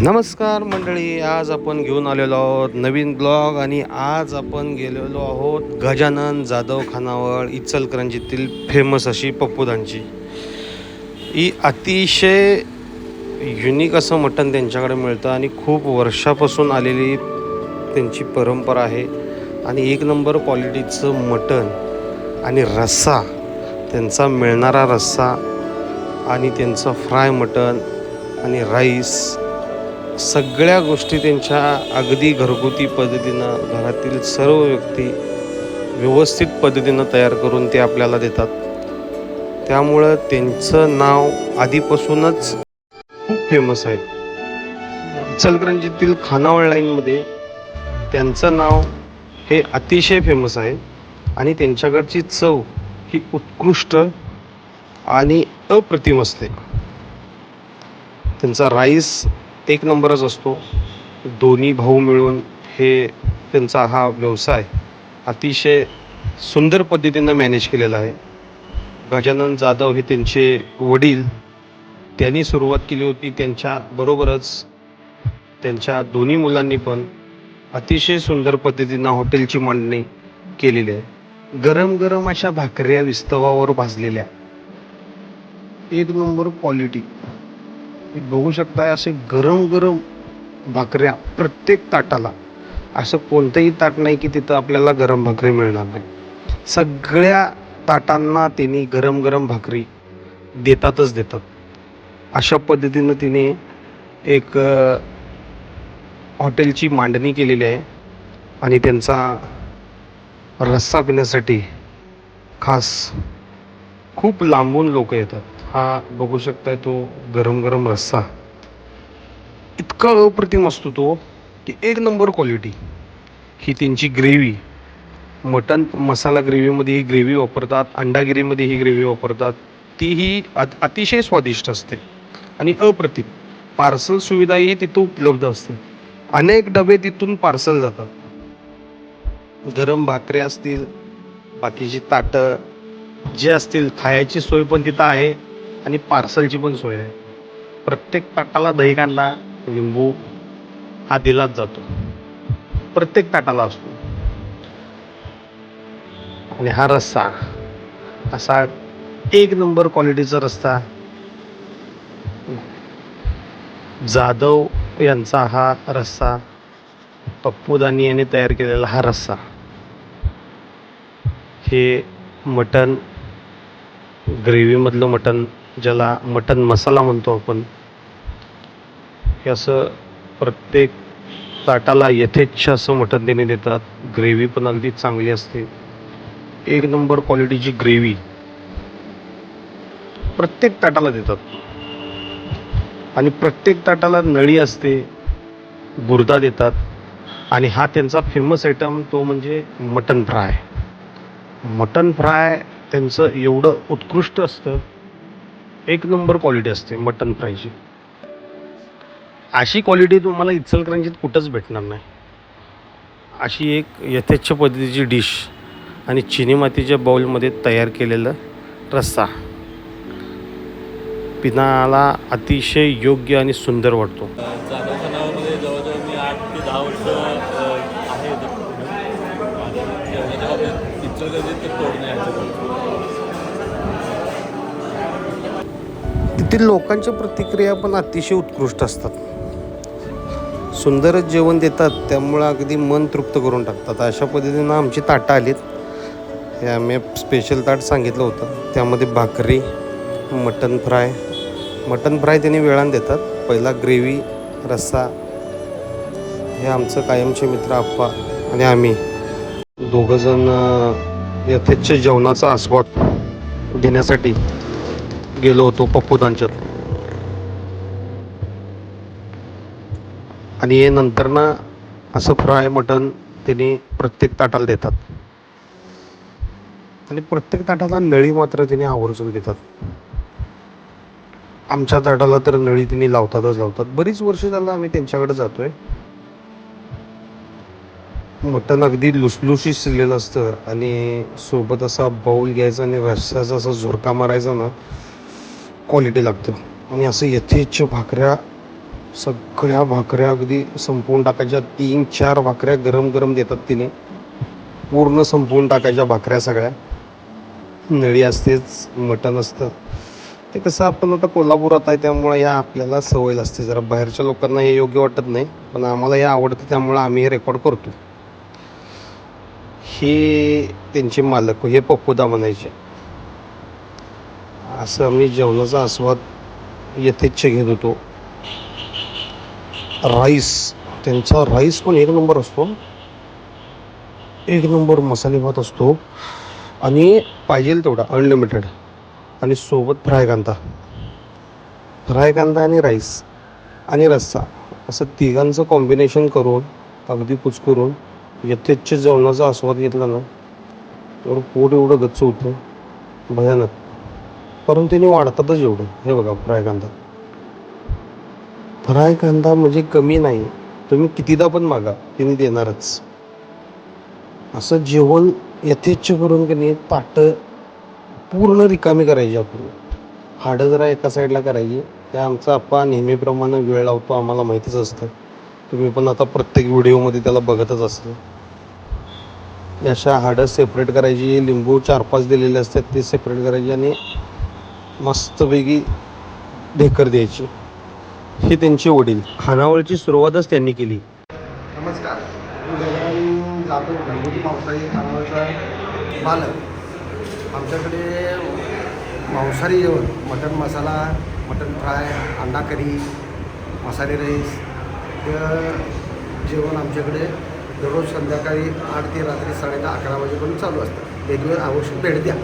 नमस्कार मंडळी आज आपण घेऊन आलेलो आहोत नवीन ब्लॉग आणि आज आपण गेलेलो आहोत गजानन जाधव खानावळ इचलकरंजीतील फेमस अशी पप्पूदांची. ही अतिशय युनिक असं मटण त्यांच्याकडे मिळतं आणि खूप वर्षापासून आलेली त्यांची परंपरा आहे. आणि एक नंबर क्वालिटीचं मटण आणि रस्सा त्यांचा मिळणारा रस्सा आणि त्यांचं फ्राय मटण आणि राईस सगळ्या गोष्टी त्यांच्या अगदी घरगुती पद्धतीनं घरातील सर्व व्यक्ती व्यवस्थित पद्धतीनं तयार करून ते आपल्याला देतात. त्यामुळं त्यांचं नाव आधीपासूनच खूप फेमस आहे. इचलकरंजीतील खानावळ लाईनमध्ये त्यांचं नाव हे अतिशय फेमस आहे आणि त्यांच्याकडची चव ही उत्कृष्ट आणि अप्रतिम असते. त्यांचा राईस एक नंबरच असतो. दोन्ही भाऊ मिळून हे त्यांचा हा व्यवसाय अतिशय सुंदर पद्धतीनं मॅनेज केलेला आहे. गजानन जाधव हे त्यांचे वडील. त्यांनी सुरुवात केली होती त्यांच्या बरोबरच. त्यांच्या दोन्ही मुलांनी पण अतिशय सुंदर पद्धतीनं हॉटेलची मांडणी केलेली आहे. गरम गरम अशा भाकऱ्या विस्तवावर भाजलेल्या. एक नंबर क्वालिटी बघू शकताय असे गरम गरम भाकऱ्या प्रत्येक ताटाला. असं कोणतंही ताट नाही की तिथं आपल्याला गरम भाकरी मिळणार नाही. सगळ्या ताटांना तिने गरम गरम भाकरी देतातच देतात. अशा पद्धतीनं तिने एक हॉटेलची मांडणी केलेली आहे आणि त्यांचा रस्सा पिण्यासाठी खास खूप लांबून लोक येतात. हा बघू शकताय तो गरम गरम रस्सा. इतका अप्रतिम असतो तो की एक नंबर क्वालिटी ही त्यांची ग्रेव्ही मटन मसाला ग्रेव्हीमध्ये ही ग्रेव्ही वापरतात अंडागिरीमध्ये ही ग्रेव्ही वापरतात. तीही अत- अतिशय स्वादिष्ट असते. आणि अप्रतिम. पार्सल सुविधाही तिथं उपलब्ध असते. अनेक डबे तिथून पार्सल जातात. गरम भाकऱ्या असतील बाकीची ताटं जे असतील खायची सोय पण तिथं आहे. आणि पार्सलची पण सोय आहे. प्रत्येक ताटाला दही कांदा लिंबू हा दिलाच जातो. प्रत्येक ताटाला असतो. आणि हा रस्सा असा एक नंबर क्वालिटीचा रस्सा. जाधव यांचा हा रस्सा पप्पूदानी यांनी तयार केलेला हा रस्सा. हे मटण ग्रेव्हीमधलं मटण ज्याला मटन मसाला म्हणतो आपण हे असं प्रत्येक ताटाला यथेच्छ असं मटन देणे देतात. ग्रेव्ही पण अगदी चांगली असते. एक नंबर क्वालिटीची ग्रेव्ही प्रत्येक ताटाला देतात. आणि प्रत्येक ताटाला नळी असते बुरदा देतात. आणि हा त्यांचा फेमस आयटम तो म्हणजे मटन फ्राय. मटन फ्राय त्यांचं एवढं उत्कृष्ट असतं एक नंबर क्वालिटी असते मटन फ्रायची. अशी क्वालिटी तुम्हाला इचलकरंजीत कुठंच भेटणार नाही. अशी एक यथेच्छ पद्धतीची डिश आणि चिनी मातीच्या बाउलमध्ये तयार केलेलं रस्सा. पिनाला अतिशय योग्य आणि सुंदर वाटतो. जवळजवळ तेथील लोकांच्या प्रतिक्रिया पण अतिशय उत्कृष्ट असतात. सुंदरच जेवण देतात त्यामुळं अगदी मन तृप्त करून टाकतात. अशा पद्धतीनं आमची ताटं आलीत. हे आम्ही स्पेशल ताट सांगितलं होतं. त्यामध्ये भाकरी मटन फ्राय. मटन फ्राय त्यांनी वेळान देतात. पहिला ग्रेव्ही रस्सा. हे आमचं कायमचे मित्र आप्पा आणि आम्ही. दोघंजण यथेच्छ जेवणाचा आस्वाद घेण्यासाठी गेलो होतो पप्पू त्यांच्यात आणि हे नंतर ना असं फ्राय मटन तिने प्रत्येक ताटाला देतात. आणि प्रत्येक ताटाला नळी मात्र तिने आवर्जून देतात. आमच्या ताटाला तर नळी त्यांनी लावतातच लावतात. बरीच वर्ष झालं आम्ही त्यांच्याकडे जातोय. मटण अगदी लुसलुशीत शिजलेलं असतं आणि सोबत असा बाऊल घ्यायचा आणि रस्स्याचा असा झुरका मारायचा ना क्वालिटी लागतं. आणि असं यथेच्छ भाकऱ्या सगळ्या भाकऱ्या अगदी संपवून टाकायच्या. तीन चार भाकऱ्या गरम गरम देतात तिने. पूर्ण संपवून टाकायच्या भाकऱ्या सगळ्या. नळी असतेच मटण असतं. ते कसं आपण आता कोल्हापुरात आहे त्यामुळे या आपल्याला सवय असते जरा बाहेरच्या लोकांना हे योग्य वाटत नाही पण आम्हाला हे आवडतं त्यामुळे आम्ही हे रेकॉर्ड करतो. हे त्यांचे मालक हे पप्पूदा म्हणायचे. असं आम्ही जेवणाचा आस्वाद यथेच्छ घेत होतो. राईस त्यांचा राईस पण एक नंबर असतो. एक नंबर मसाले भात असतो. आणि पाहिजे तेवढा. अनलिमिटेड आणि सोबत फ्राय कांदा. फ्राय कांदा आणि राईस. आणि रस्सा. असं तिघांचं कॉम्बिनेशन करून अगदी कुचकरून यथेच्छ जेवणाचा आस्वाद घेतला ना तर पोट एवढं गच्च होतं. भयानक. कारण त्यांनी वाढतातच एवढं. हे बघा फ्राय कांदा फ्राय कांदा म्हणजे कमी नाही. तुम्ही कितीदा पण मागा तिने देणारच. असं जेवण यथेच्छ करून की नाही ताटं पूर्ण रिकामी करायची आपण. हाडं जरा एका साईडला करायची. ते आमचा आप्पा नेहमीप्रमाणे वेळ लावतो आम्हाला माहितीच असतं. तुम्ही पण आता प्रत्येक व्हिडिओमध्ये त्याला बघतच असतं. अशा हाडं सेपरेट करायची लिंबू चार पाच दिलेले असतात ते सेपरेट करायची आणि मस्तपैकी ढेकर द्यायची. हे त्यांचे वडील. हानावळची सुरुवातच त्यांनी केली. नमस्कार. मी जाधव घरगुती मांसाहारी खानावळचा मालक आमच्याकडे मांसाहारी जेवण मटन मसाला मटन फ्राय अंडा करी मसाले राईस हे जेवण आमच्याकडे दररोज संध्याकाळी आठ ते रात्री साडे दहा अकरा वाजेपर्यंत चालू असतं. एक वेळ आवश्यक भेट द्या.